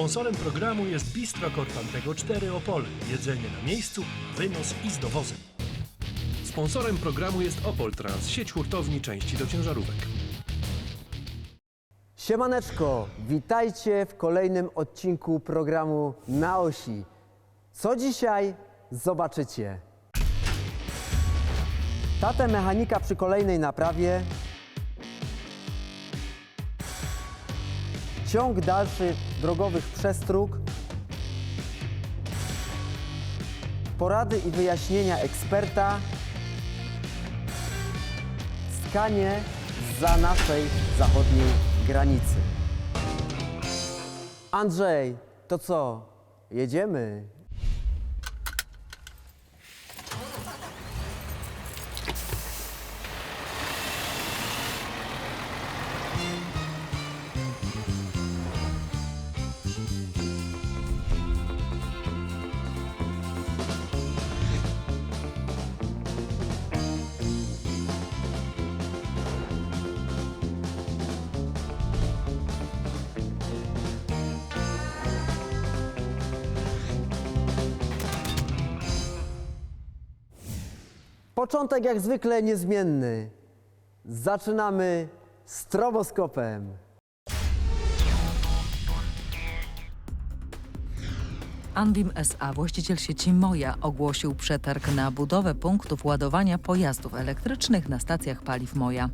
Sponsorem programu jest Bistro Korfantego 4 Opole. Jedzenie na miejscu, wynos i z dowozem. Sponsorem programu jest Opol Trans, sieć hurtowni części do ciężarówek. Siemaneczko, witajcie w kolejnym odcinku programu Na Osi. Co dzisiaj zobaczycie? Tatę mechanika przy kolejnej naprawie. Ciąg dalszy drogowych przestróg. Porady i wyjaśnienia eksperta. Skanie za naszej zachodniej granicy. Andrzej, to co? Jedziemy? Początek jak zwykle niezmienny. Zaczynamy stroboskopem. Anwim SA, właściciel sieci Moja, ogłosił przetarg na budowę punktów ładowania pojazdów elektrycznych na stacjach paliw Moja.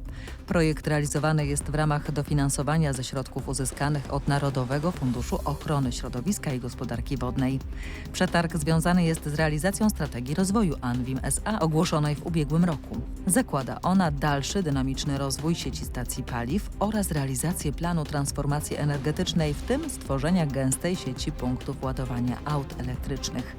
Projekt realizowany jest w ramach dofinansowania ze środków uzyskanych od Narodowego Funduszu Ochrony Środowiska i Gospodarki Wodnej. Przetarg związany jest z realizacją strategii rozwoju Anwim SA ogłoszonej w ubiegłym roku. Zakłada ona dalszy dynamiczny rozwój sieci stacji paliw oraz realizację planu transformacji energetycznej, w tym stworzenia gęstej sieci punktów ładowania aut elektrycznych.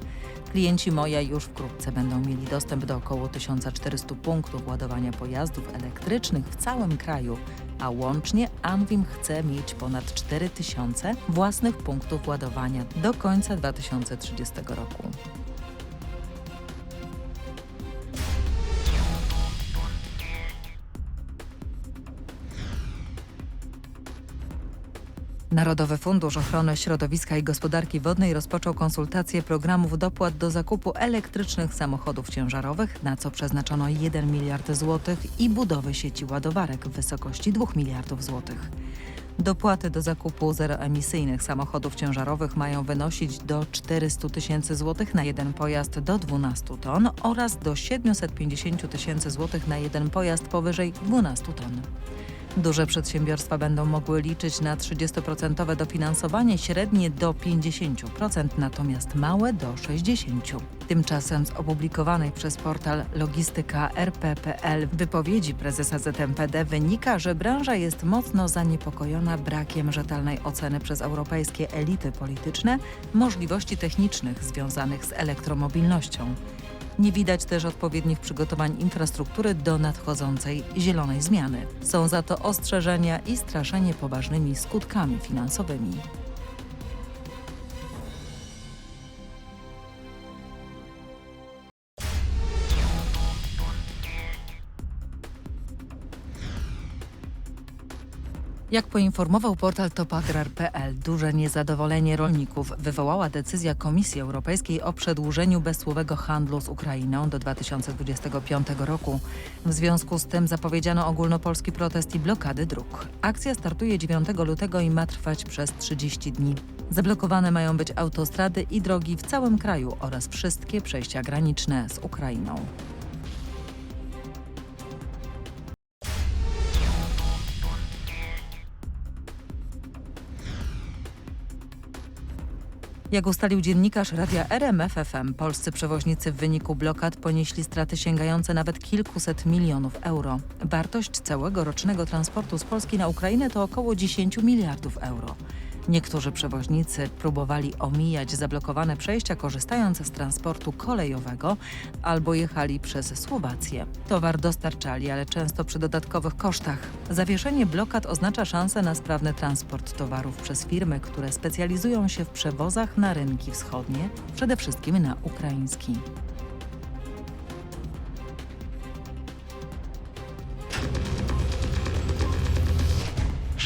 Klienci Moja już wkrótce będą mieli dostęp do około 1400 punktów ładowania pojazdów elektrycznych w całym kraju, a łącznie Anwim chce mieć ponad 4000 własnych punktów ładowania do końca 2030 roku. Narodowy Fundusz Ochrony Środowiska i Gospodarki Wodnej rozpoczął konsultacje programów dopłat do zakupu elektrycznych samochodów ciężarowych, na co przeznaczono 1 miliard złotych i budowy sieci ładowarek w wysokości 2 miliardów złotych. Dopłaty do zakupu zeroemisyjnych samochodów ciężarowych mają wynosić do 400 tysięcy złotych na jeden pojazd do 12 ton oraz do 750 tysięcy złotych na jeden pojazd powyżej 12 ton. Duże przedsiębiorstwa będą mogły liczyć na 30% dofinansowanie, średnie do 50%, natomiast małe do 60%. Tymczasem z opublikowanej przez portal Logistyka RP.pl wypowiedzi prezesa ZMPD wynika, że branża jest mocno zaniepokojona brakiem rzetelnej oceny przez europejskie elity polityczne możliwości technicznych związanych z elektromobilnością. Nie widać też odpowiednich przygotowań infrastruktury do nadchodzącej zielonej zmiany. Są za to ostrzeżenia i straszenie poważnymi skutkami finansowymi. Jak poinformował portal topagrar.pl, duże niezadowolenie rolników wywołała decyzja Komisji Europejskiej o przedłużeniu bezcłowego handlu z Ukrainą do 2025 roku. W związku z tym zapowiedziano ogólnopolski protest i blokady dróg. Akcja startuje 9 lutego i ma trwać przez 30 dni. Zablokowane mają być autostrady i drogi w całym kraju oraz wszystkie przejścia graniczne z Ukrainą. Jak ustalił dziennikarz radia RMFFM, polscy przewoźnicy w wyniku blokad ponieśli straty sięgające nawet kilkuset milionów euro. Wartość całego rocznego transportu z Polski na Ukrainę to około 10 miliardów euro. Niektórzy przewoźnicy próbowali omijać zablokowane przejścia, korzystając z transportu kolejowego albo jechali przez Słowację. Towar dostarczali, ale często przy dodatkowych kosztach. Zawieszenie blokad oznacza szansę na sprawny transport towarów przez firmy, które specjalizują się w przewozach na rynki wschodnie, przede wszystkim na ukraiński.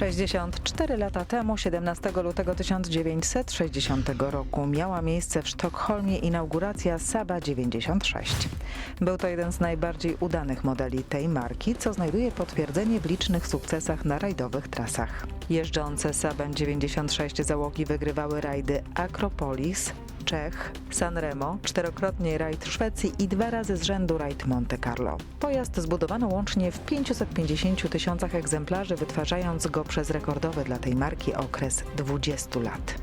64 lata temu, 17 lutego 1960 roku, miała miejsce w Sztokholmie inauguracja Saba 96. Był to jeden z najbardziej udanych modeli tej marki, co znajduje potwierdzenie w licznych sukcesach na rajdowych trasach. Jeżdżące Sabem 96 załogi wygrywały rajdy Akropolis, Czech, Sanremo, czterokrotnie rajd Szwecji i dwa razy z rzędu rajd Monte Carlo. Pojazd zbudowano łącznie w 550 tysiącach egzemplarzy, wytwarzając go przez rekordowy dla tej marki okres 20 lat.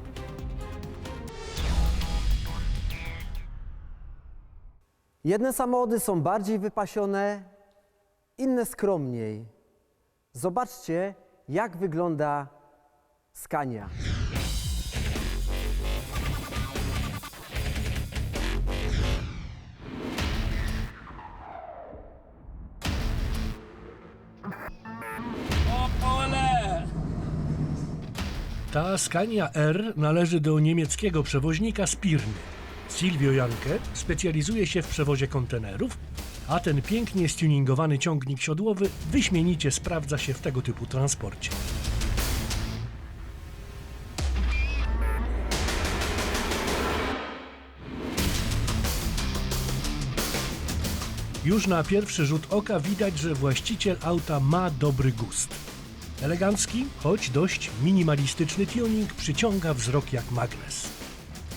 Jedne samochody są bardziej wypasione, inne skromniej. Zobaczcie, jak wygląda Scania. Ta Scania R należy do niemieckiego przewoźnika Spirny. Silvio Janke specjalizuje się w przewozie kontenerów, a ten pięknie stuningowany ciągnik siodłowy wyśmienicie sprawdza się w tego typu transporcie. Już na pierwszy rzut oka widać, że właściciel auta ma dobry gust. Elegancki, choć dość minimalistyczny tuning przyciąga wzrok jak magnes.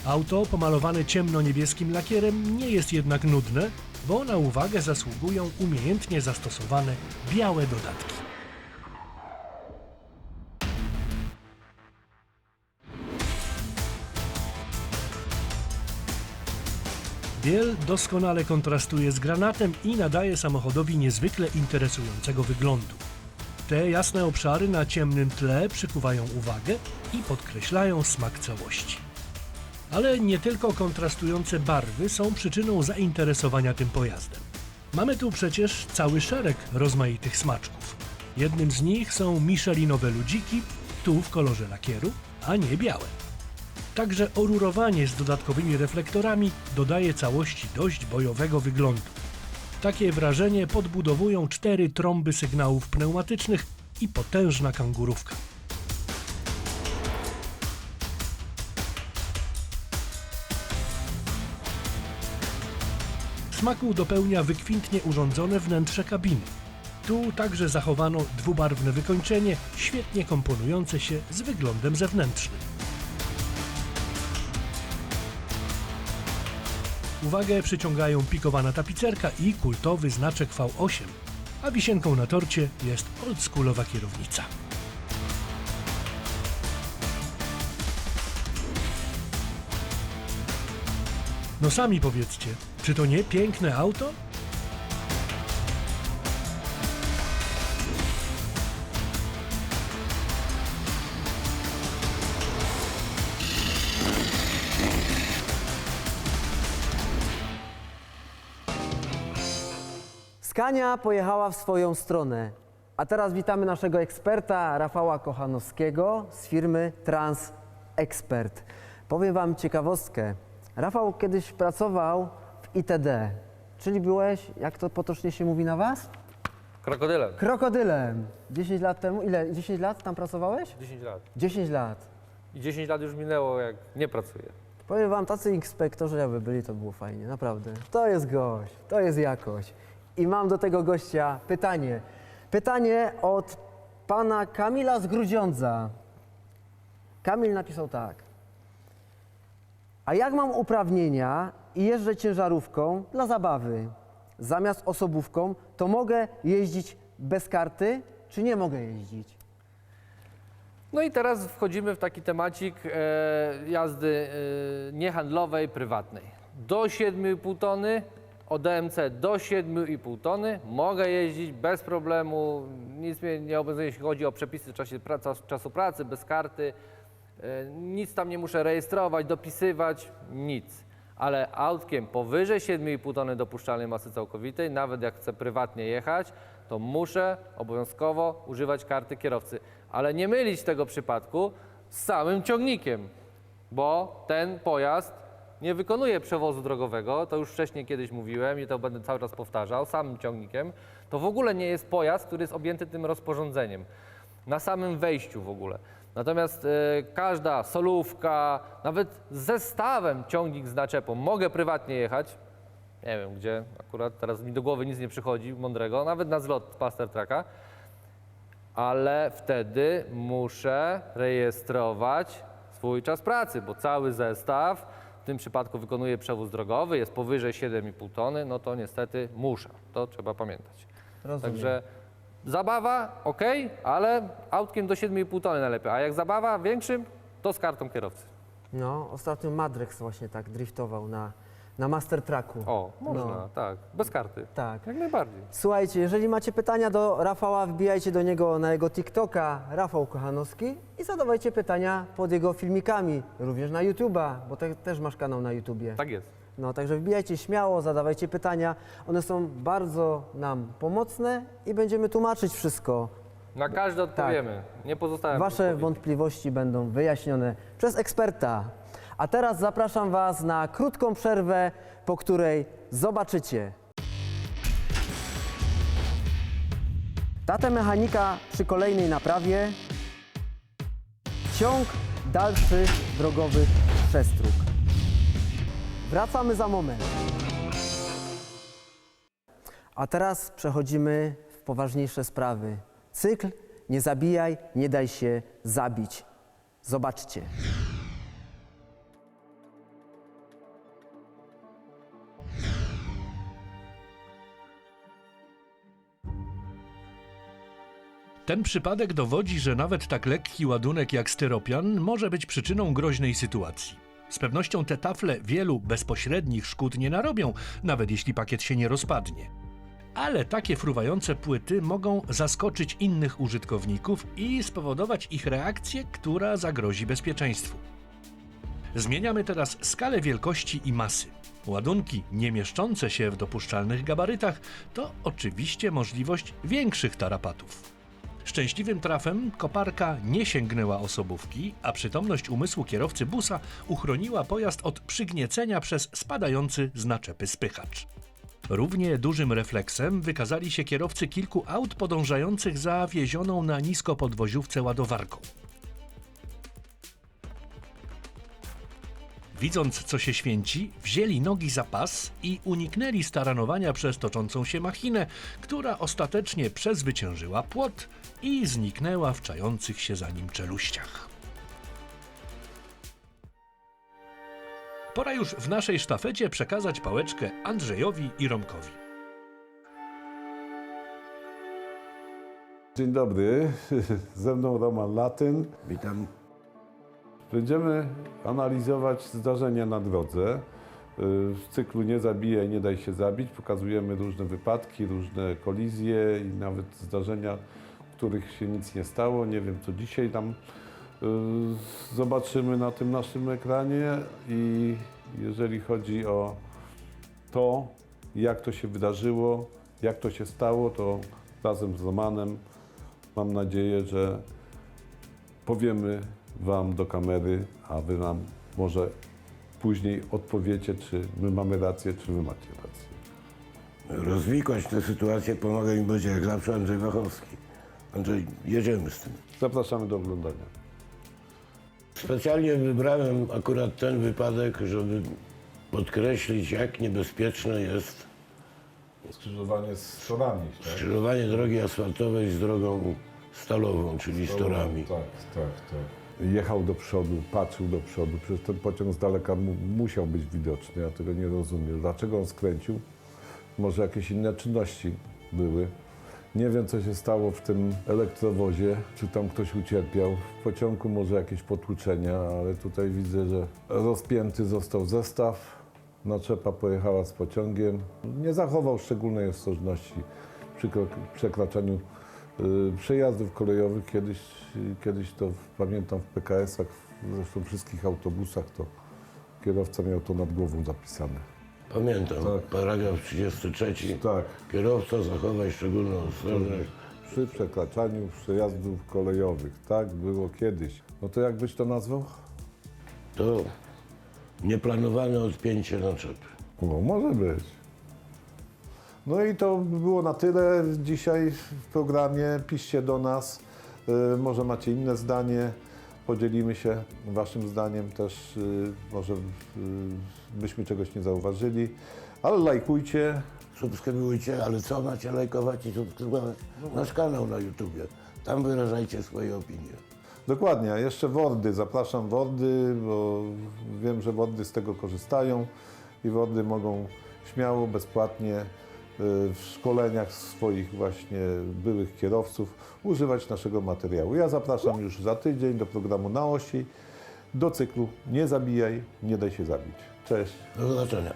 Auto pomalowane ciemno-niebieskim lakierem nie jest jednak nudne, bo na uwagę zasługują umiejętnie zastosowane białe dodatki. Biel doskonale kontrastuje z granatem i nadaje samochodowi niezwykle interesującego wyglądu. Te jasne obszary na ciemnym tle przykuwają uwagę i podkreślają smak całości. Ale nie tylko kontrastujące barwy są przyczyną zainteresowania tym pojazdem. Mamy tu przecież cały szereg rozmaitych smaczków. Jednym z nich są Michelinowe ludziki, tu w kolorze lakieru, a nie białe. Także orurowanie z dodatkowymi reflektorami dodaje całości dość bojowego wyglądu. Takie wrażenie podbudowują cztery trąby sygnałów pneumatycznych i potężna kangurówka. Smaku dopełnia wykwintnie urządzone wnętrze kabiny. Tu także zachowano dwubarwne wykończenie, świetnie komponujące się z wyglądem zewnętrznym. Uwagę przyciągają pikowana tapicerka i kultowy znaczek V8, a wisienką na torcie jest oldschoolowa kierownica. No sami powiedzcie, czy to nie piękne auto? Skania pojechała w swoją stronę. A teraz witamy naszego eksperta Rafała Kochanowskiego z firmy Trans Expert. Powiem Wam ciekawostkę. Rafał kiedyś pracował w ITD, czyli byłeś, jak to potocznie się mówi na Was? Krokodylem. Krokodylem. 10 lat temu, ile? 10 lat tam pracowałeś? 10 lat. 10 lat. I 10 lat już minęło, jak nie pracuję. Powiem wam, tacy inspektorzy jakby byli, to było fajnie, naprawdę. To jest gość, to jest jakość. I mam do tego gościa pytanie. Pytanie od pana Kamila z Grudziądza. Kamil napisał tak. A jak mam uprawnienia i jeżdżę ciężarówką dla zabawy, zamiast osobówką, to mogę jeździć bez karty, czy nie mogę jeździć? No i teraz wchodzimy w taki temacik e, jazdy e, niehandlowej, prywatnej. Do 7,5 tony, od DMC do 7,5 tony mogę jeździć bez problemu, nic mnie nie obowiązuje, jeśli chodzi o przepisy czasie praca, czasu pracy, bez karty. E, nic tam nie muszę rejestrować, dopisywać, nic. Ale autkiem powyżej 7,5 tony dopuszczalnej masy całkowitej, nawet jak chcę prywatnie jechać, to muszę obowiązkowo używać karty kierowcy. Ale nie mylić tego przypadku z samym ciągnikiem, bo ten pojazd nie wykonuje przewozu drogowego, to już wcześniej kiedyś mówiłem i to będę cały czas powtarzał, samym ciągnikiem. To w ogóle nie jest pojazd, który jest objęty tym rozporządzeniem. na samym wejściu w ogóle. Natomiast e, każda solówka, nawet zestawem ciągnik z naczepą, mogę prywatnie jechać, nie wiem gdzie, akurat teraz mi do głowy nic nie przychodzi mądrego, nawet na zlot Paster Tracka, ale wtedy muszę rejestrować swój czas pracy, bo cały zestaw, w tym przypadku wykonuje przewóz drogowy, jest powyżej 7,5 tony, no to niestety muszę, to trzeba pamiętać. Rozumiem. Także zabawa ok, ale autkiem do 7,5 tony najlepiej, a jak zabawa większym, to z kartą kierowcy. No, ostatnio Madrex właśnie tak driftował na, na Master Tracku. O, można, No. tak, bez karty. Tak. Jak najbardziej. Słuchajcie, jeżeli macie pytania do Rafała, wbijajcie do niego na jego TikToka Rafał Kochanowski i zadawajcie pytania pod jego filmikami, również na YouTube'a, bo te, też masz kanał na YouTubie. Tak jest. No, także wbijajcie śmiało, zadawajcie pytania. One są bardzo nam pomocne i będziemy tłumaczyć wszystko. Na każde odpowiemy. Nie pozostałem. Tak. Wasze wątpliwości będą wyjaśnione przez eksperta. A teraz zapraszam Was na krótką przerwę, po której zobaczycie. Tatę mechanika przy kolejnej naprawie. Ciąg dalszy drogowych przestróg. Wracamy za moment. A teraz przechodzimy w poważniejsze sprawy. Cykl Nie zabijaj, nie daj się zabić. Zobaczcie. Ten przypadek dowodzi, że nawet tak lekki ładunek jak styropian może być przyczyną groźnej sytuacji. Z pewnością te tafle wielu bezpośrednich szkód nie narobią, nawet jeśli pakiet się nie rozpadnie. Ale takie fruwające płyty mogą zaskoczyć innych użytkowników i spowodować ich reakcję, która zagrozi bezpieczeństwu. Zmieniamy teraz skalę wielkości i masy. Ładunki nie mieszczące się w dopuszczalnych gabarytach to oczywiście możliwość większych tarapatów. Szczęśliwym trafem koparka nie sięgnęła osobówki, a przytomność umysłu kierowcy busa uchroniła pojazd od przygniecenia przez spadający z naczepy spychacz. Równie dużym refleksem wykazali się kierowcy kilku aut podążających za wiezioną na niskopodwoziówce ładowarką. Widząc, co się święci, wzięli nogi za pas i uniknęli staranowania przez toczącą się machinę, która ostatecznie przezwyciężyła płot i zniknęła w czających się za nim czeluściach. Pora już w naszej sztafecie przekazać pałeczkę Andrzejowi i Romkowi. Dzień dobry, ze mną Roman Latyn. Witam. Będziemy analizować zdarzenia na drodze. W cyklu Nie zabijaj, nie daj się zabić pokazujemy różne wypadki, różne kolizje i nawet zdarzenia, w których się nic nie stało. Nie wiem, co dzisiaj tam y, zobaczymy na tym naszym ekranie i jeżeli chodzi o to, jak to się wydarzyło, jak to się stało, to razem z Romanem mam nadzieję, że powiemy Wam do kamery, a Wy nam może później odpowiecie, czy my mamy rację, czy Wy macie rację. Rozwikłać tę sytuację pomaga mi będzie jak zawsze Andrzej Wachowski. Andrzej, jedziemy z tym. Zapraszamy do oglądania. Specjalnie wybrałem akurat ten wypadek, żeby podkreślić, jak niebezpieczne jest Skrzyżowanie z torami, skrzyżowanie drogi asfaltowej z drogą stalową, czyli z torami. Tak, tak, tak. Jechał do przodu, patrzył do przodu, przecież ten pociąg z daleka mu, musiał być widoczny, ja tego nie rozumiem. Dlaczego on skręcił? Może jakieś inne czynności były. Nie wiem, co się stało w tym elektrowozie, czy tam ktoś ucierpiał. W pociągu może jakieś potłuczenia, ale tutaj widzę, że rozpięty został zestaw. Naczepa pojechała z pociągiem. Nie zachował szczególnej ostrożności przy przekraczaniu przejazdów kolejowych. Kiedyś, kiedyś to pamiętam w PKS-ach, zresztą wszystkich autobusach, to kierowca miał to nad głową zapisane. Pamiętam, Tak. paragraf 33. Tak. Kierowca zachowaj szczególną ostrożność. Przy przekraczaniu przejazdów kolejowych. Tak było kiedyś. No to jak byś to nazwał? To nieplanowane odpięcie naczepy. No, może być. No i to by było na tyle dzisiaj w programie. Piszcie do nas, Y, Może macie inne zdanie, podzielimy się Waszym zdaniem też, y, może y, byśmy czegoś nie zauważyli, ale lajkujcie, Subskrybujcie, ale co macie lajkować i subskrybować? Nasz kanał na YouTubie. Tam wyrażajcie swoje opinie. Dokładnie, a jeszcze Wordy, zapraszam Wordy, bo wiem, że Wordy z tego korzystają i Wordy mogą śmiało, bezpłatnie w szkoleniach swoich właśnie byłych kierowców używać naszego materiału. Ja zapraszam już za tydzień do programu Na Osi, do cyklu Nie zabijaj, nie daj się zabić. Cześć. Do zobaczenia.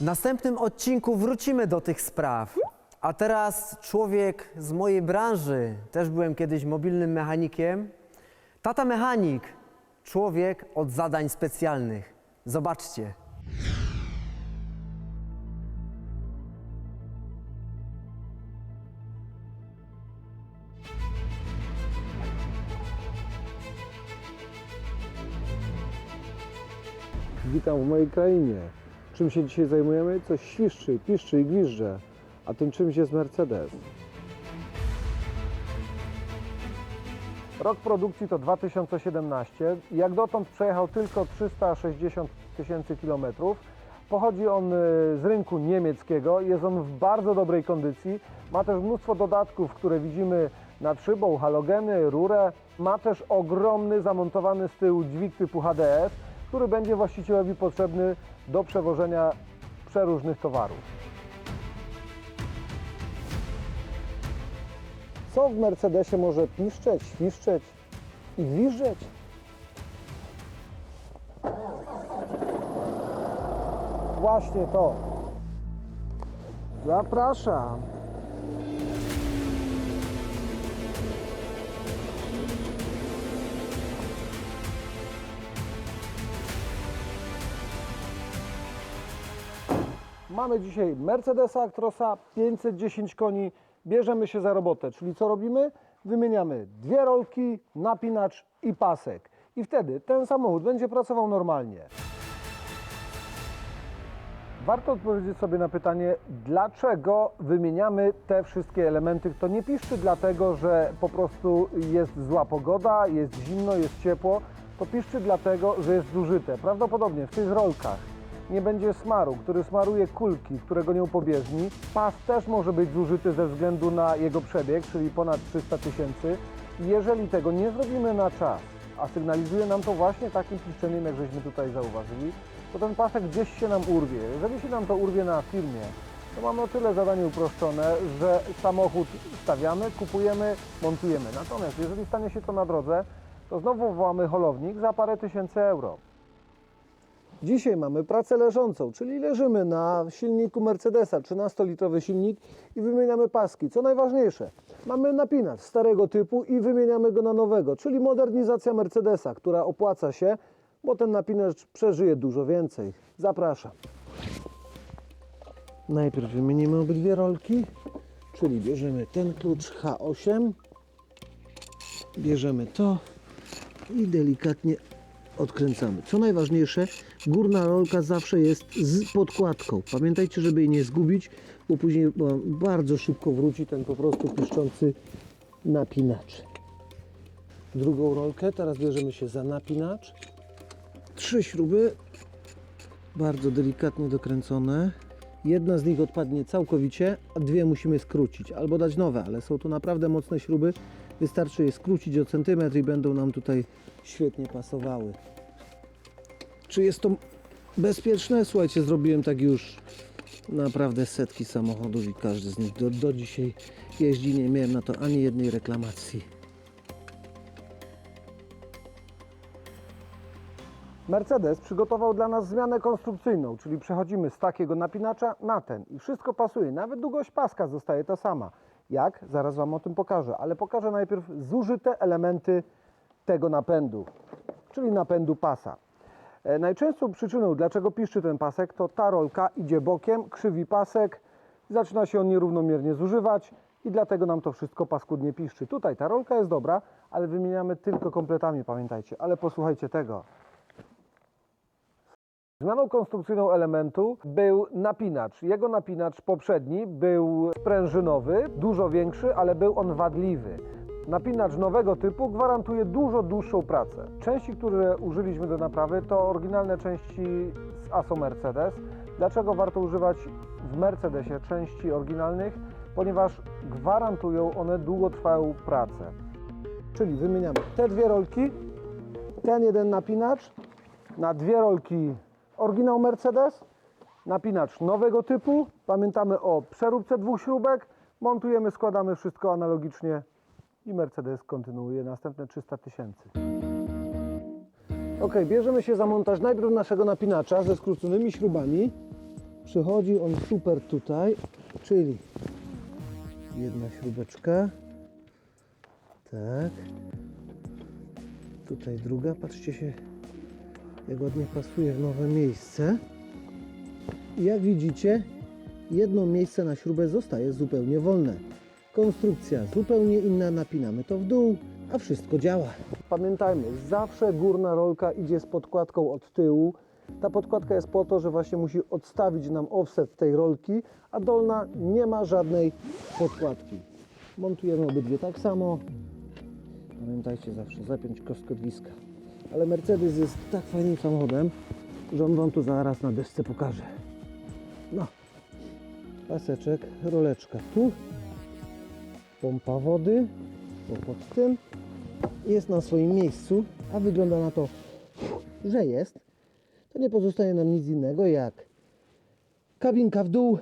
W następnym odcinku wrócimy do tych spraw. A teraz człowiek z mojej branży, też byłem kiedyś mobilnym mechanikiem. Tata mechanik, człowiek od zadań specjalnych. Zobaczcie. Witam w mojej krainie. Czym się dzisiaj zajmujemy? Coś świszczy, piszczy i gwizdże. A tym czymś jest Mercedes. Rok produkcji to 2017. Jak dotąd przejechał tylko 360 tysięcy kilometrów. Pochodzi on y, z rynku niemieckiego. Jest on w bardzo dobrej kondycji. Ma też mnóstwo dodatków, które widzimy nad szybą, halogeny, rurę. Ma też ogromny zamontowany z tyłu dźwig typu HDF, który będzie właścicielowi potrzebny do przewożenia przeróżnych towarów. Co w Mercedesie może piszczeć, świszczeć i gwiżdżeć? Właśnie to. Zapraszam. Mamy dzisiaj Mercedesa Actrosa 510 koni. Bierzemy się za robotę, czyli co robimy? Wymieniamy dwie rolki, napinacz i pasek. I wtedy ten samochód będzie pracował normalnie. Warto odpowiedzieć sobie na pytanie, dlaczego wymieniamy te wszystkie elementy. To nie piszczy dlatego, że po prostu jest zła pogoda, jest zimno, jest ciepło. To piszczy dlatego, że jest zużyte. Prawdopodobnie w tych rolkach nie będzie smaru, który smaruje kulki, którego nie upobieżni. Pas też może być zużyty ze względu na jego przebieg, czyli ponad 300 tysięcy. Jeżeli tego nie zrobimy na czas, a sygnalizuje nam to właśnie takim piszczeniem, jak żeśmy tutaj zauważyli, to ten pasek gdzieś się nam urwie. Jeżeli się nam to urwie na firmie, to mamy o tyle zadanie uproszczone, że samochód stawiamy, kupujemy, montujemy. Natomiast jeżeli stanie się to na drodze, to znowu wołamy holownik za parę tysięcy euro. Dzisiaj mamy pracę leżącą, czyli leżymy na silniku Mercedesa, 13-litrowy silnik i wymieniamy paski. Co najważniejsze, mamy napinacz starego typu i wymieniamy go na nowego, czyli modernizacja Mercedesa, która opłaca się, bo ten napinacz przeżyje dużo więcej. Zapraszam. Najpierw wymienimy obydwie rolki, czyli bierzemy ten klucz H8, bierzemy to i delikatnie odkręcamy. Co najważniejsze, górna rolka zawsze jest z podkładką. Pamiętajcie, żeby jej nie zgubić, bo później bardzo szybko wróci ten po prostu piszczący napinacz. Drugą rolkę, teraz bierzemy się za napinacz. Trzy śruby, bardzo delikatnie dokręcone. Jedna z nich odpadnie całkowicie, a dwie musimy skrócić albo dać nowe, ale są to naprawdę mocne śruby. Wystarczy je skrócić o centymetr i będą nam tutaj świetnie pasowały. Czy jest to bezpieczne? Słuchajcie, zrobiłem tak już naprawdę setki samochodów i każdy z nich do, do dzisiaj jeździ. Nie miałem na to ani jednej reklamacji. Mercedes przygotował dla nas zmianę konstrukcyjną, czyli przechodzimy z takiego napinacza na ten i wszystko pasuje. Nawet długość paska zostaje ta sama. Jak? Zaraz Wam o tym pokażę, ale pokażę najpierw zużyte elementy tego napędu, czyli napędu pasa. E, Najczęstszą przyczyną, dlaczego piszczy ten pasek, to ta rolka idzie bokiem, krzywi pasek, zaczyna się on nierównomiernie zużywać i dlatego nam to wszystko paskudnie piszczy. Tutaj ta rolka jest dobra, ale wymieniamy tylko kompletami, pamiętajcie. Ale posłuchajcie tego. Zmianą konstrukcyjną elementu był napinacz. Jego napinacz poprzedni był sprężynowy, dużo większy, ale był on wadliwy. Napinacz nowego typu gwarantuje dużo dłuższą pracę. Części, które użyliśmy do naprawy, to oryginalne części z ASO Mercedes. Dlaczego warto używać w Mercedesie części oryginalnych? Ponieważ gwarantują one długotrwałą pracę. Czyli wymieniamy te dwie rolki, ten jeden napinacz na dwie rolki oryginał Mercedes, napinacz nowego typu. Pamiętamy o przeróbce dwóch śrubek. Montujemy, składamy wszystko analogicznie i Mercedes kontynuuje następne 300 tysięcy. Ok, bierzemy się za montaż najpierw naszego napinacza ze skróconymi śrubami. Przychodzi on super tutaj, czyli jedna śrubeczka. Tak. Tutaj druga, patrzcie się, jak ładnie pasuje w nowe miejsce. I jak widzicie, jedno miejsce na śrubę zostaje zupełnie wolne. Konstrukcja zupełnie inna, napinamy to w dół, a wszystko działa. Pamiętajmy, zawsze górna rolka idzie z podkładką od tyłu. Ta podkładka jest po to, że właśnie musi odstawić nam offset tej rolki, a dolna nie ma żadnej podkładki. Montujemy obydwie tak samo. Pamiętajcie zawsze zapiąć kostkotwiska. Ale Mercedes jest tak fajnym samochodem, że on Wam to zaraz na desce pokaże. No, paseczek, roleczka tu, pompa wody, pod tym, jest na swoim miejscu, a wygląda na to, że jest. To nie pozostaje nam nic innego jak kabinka w dół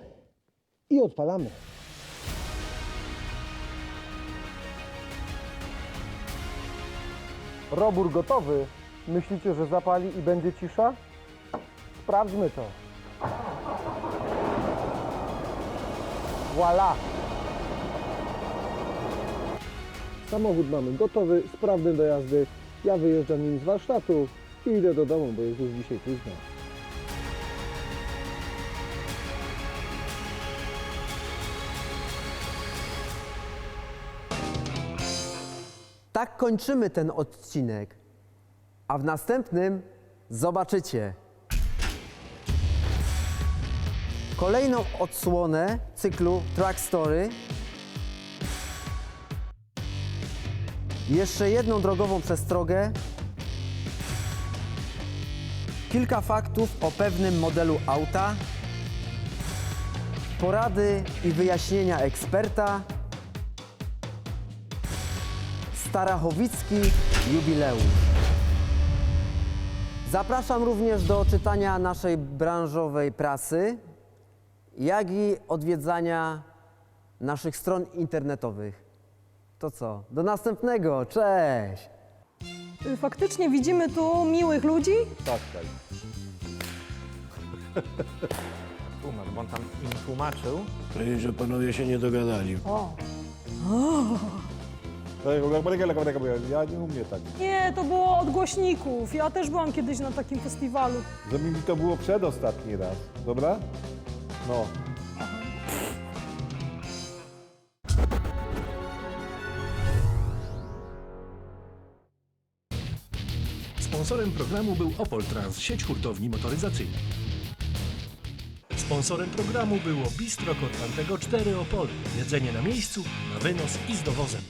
i odpalamy. Robór gotowy. Myślicie, że zapali i będzie cisza? Sprawdźmy to. Voila! Samochód mamy gotowy, sprawny do jazdy. Ja wyjeżdżam nim z warsztatu i idę do domu, bo jest już dzisiaj późno. Tak kończymy ten odcinek, a w następnym zobaczycie kolejną odsłonę cyklu Track Story. Jeszcze jedną drogową przestrogę. Kilka faktów o pewnym modelu auta. Porady i wyjaśnienia eksperta. Starachowicki jubileusz. Zapraszam również do czytania naszej branżowej prasy, jak i odwiedzania naszych stron internetowych. To co? Do następnego. Cześć! Y, Faktycznie widzimy tu miłych ludzi. Tłumacz, bo on tam im tłumaczył. Powiedzieć, że panowie się nie dogadali. Ja nie umiem tak. Nie, to było od głośników. Ja też byłam kiedyś na takim festiwalu. Żeby mi to było przedostatni raz, dobra? No. Sponsorem programu był Opol Trans, sieć hurtowni motoryzacyjnych. Sponsorem programu było Bistro Korfantego 4 Opole. Jedzenie na miejscu, na wynos i z dowozem.